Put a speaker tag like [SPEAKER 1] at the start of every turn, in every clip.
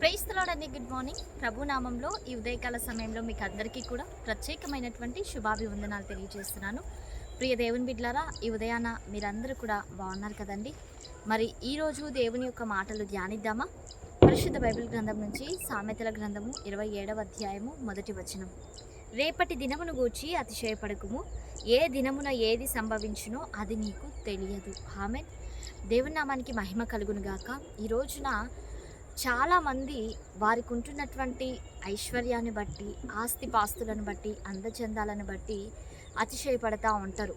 [SPEAKER 1] ప్రైస్తలాడండి good morning ప్రభునామంలో ఈ ఉదయకాల సమయంలో మీకు అందరికీ కూడా ప్రత్యేకమైనటువంటి శుభాభివందనాలు తెలియజేస్తున్నాను. ప్రియ దేవుని బిడ్లారా ఈ ఉదయాన మీరందరూ కూడా బాగున్నారు కదండి? మరి ఈరోజు దేవుని యొక్క మాటలు ధ్యానిద్దామా? పరిశుద్ధ బైబిల్ గ్రంథం నుంచి సామెతల గ్రంథము ఇరవై ఏడవ అధ్యాయము మొదటి వచనం. రేపటి దినమును గూర్చి అతిశయపడకుము. ఏ దినమున ఏది సంభవించునో అది నీకు తెలియదు. ఆమె దేవునామానికి మహిమ కలుగును గాక ఈ రోజున చాలామంది వారికి ఉంటున్నటువంటి ఐశ్వర్యాన్ని బట్టి ఆస్తిపాస్తులను బట్టి అందచందాలను బట్టి అతిశయపడతా ఉంటారు.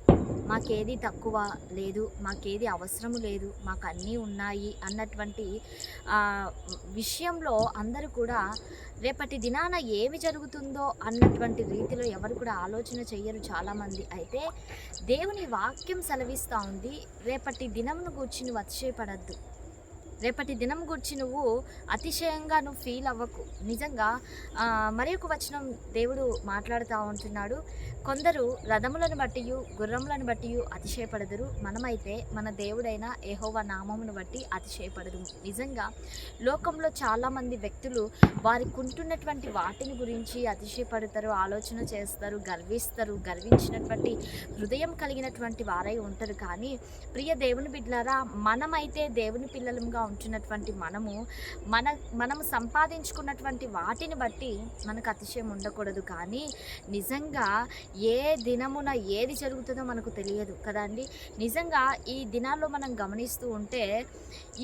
[SPEAKER 1] మాకేది తక్కువ లేదు మాకేది అవసరము లేదు మాకు అన్నీ ఉన్నాయి అన్నటువంటి విషయంలో అందరూ కూడా రేపటి దినాన ఏమి జరుగుతుందో అన్నటువంటి రీతిలో ఎవరు కూడా ఆలోచన చెయ్యరు చాలామంది. అయితే దేవుని వాక్యం సెలవిస్తూ ఉంది రేపటి దినమును గూర్చి నువ్వు అతిశయపడద్దు. రేపటి దినం గురించి నువ్వు అతిశయంగా నువ్వు ఫీల్ అవ్వకు. నిజంగా మరి ఒక వచనం దేవుడు మాట్లాడుతూ ఉంటున్నాడు. కొందరు రథములను బట్టి గుర్రములను బట్టి అతిశయపడదురు. మనమైతే మన దేవుడైన ఏహోవ నామమును బట్టి అతిశయపడదు నిజంగా లోకంలో చాలామంది వ్యక్తులు వారికి ఉంటున్నటువంటి వాటిని గురించి అతిశయపడతారు ఆలోచన చేస్తారు గర్విస్తారు గర్వించినటువంటి హృదయం కలిగినటువంటి వారై ఉంటారు. కానీ ప్రియ దేవుని బిడ్డలారా మనమైతే దేవుని పిల్లలుగా ఉంటున్నటువంటి మనము మన మనము సంపాదించుకున్నటువంటి వాటిని బట్టి మనకు అతిశయం ఉండకూడదు. కానీ నిజంగా ఏ దినమున ఏది జరుగుతుందో మనకు తెలియదు కదండి నిజంగా ఈ దినాల్లో మనం గమనిస్తూ ఉంటే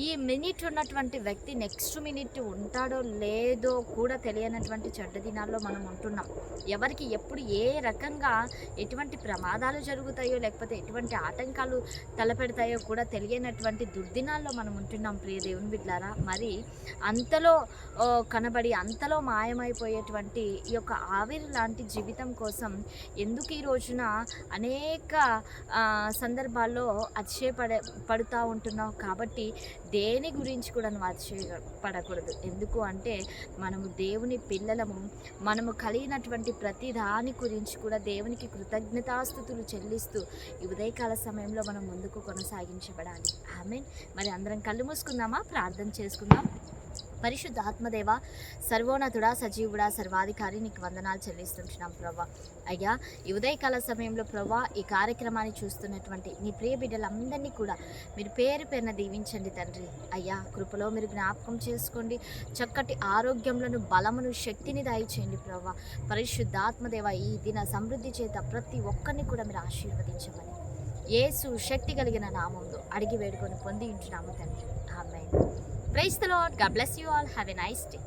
[SPEAKER 1] ఈ మినిట్ ఉన్నటువంటి వ్యక్తి నెక్స్ట్ మినిట్ ఉంటాడో లేదో కూడా తెలియనటువంటి చెడ్డ దినాల్లో మనం ఉంటున్నాం. ఎవరికి ఎప్పుడు ఏ రకంగా ఎటువంటి ప్రమాదాలు జరుగుతాయో లేకపోతే ఎటువంటి ఆటంకాలు తలపెడతాయో కూడా తెలియనటువంటి దుర్దినాల్లో మనం ఉంటున్నాం ప్రియ దేవుని బిడ్డారా మరి అంతలో కనబడి అంతలో మాయమైపోయేటువంటి ఈ యొక్క ఆవిరి లాంటి జీవితం కోసం ఎందుకు ఈ రోజున అనేక ఆ, సందర్భాల్లో అతిశయపడ పడుతూ ఉంటున్నావు? కాబట్టి దేని గురించి కూడా నువ్వు అతిశయపడకూడదు. ఎందుకు అంటే మనము దేవుని పిల్లలము మనము కలిగినటువంటి ప్రతి దాని గురించి కూడా దేవునికి కృతజ్ఞతాస్థుతులు చెల్లిస్తూ ఈ ఉదయకాల సమయంలో మనం ముందుకు కొనసాగించబడాలి. ఆమె మరి అందరం కళ్ళు చేసుకుందామా ప్రార్థన చేసుకుందాం. పరిశుద్ధ ఆత్మదేవ సర్వోన్నతుడా సజీవుడా సర్వాధికారి నీకు వందనాలు చెల్లిస్తుంటున్నాం ప్రభా. అయ్యా ఈ ఉదయకాల సమయంలో ప్రభా ఈ కార్యక్రమాన్ని చూస్తున్నటువంటి నీ ప్రియ బిడ్డలందరినీ కూడా మీరు పేరు పేరున దీవించండి తండ్రి. అయ్యా కృపలో మీరు జ్ఞాపకం చేసుకోండి. చక్కటి ఆరోగ్యంలోను బలమును శక్తిని దయచేయండి ప్రభా. పరిశుద్ధాత్మదేవ ఈ దిన సమృద్ధి చేత ప్రతి ఒక్కరిని కూడా మీరు ఆశీర్వదించమని. యేసు శక్తి కలిగిన నామంలో అడిగి వేడుకొని పొంది ఉంటున్నాము తండ్రి. ఆమె praise the లాడ్గా bless you all. Have a nice day.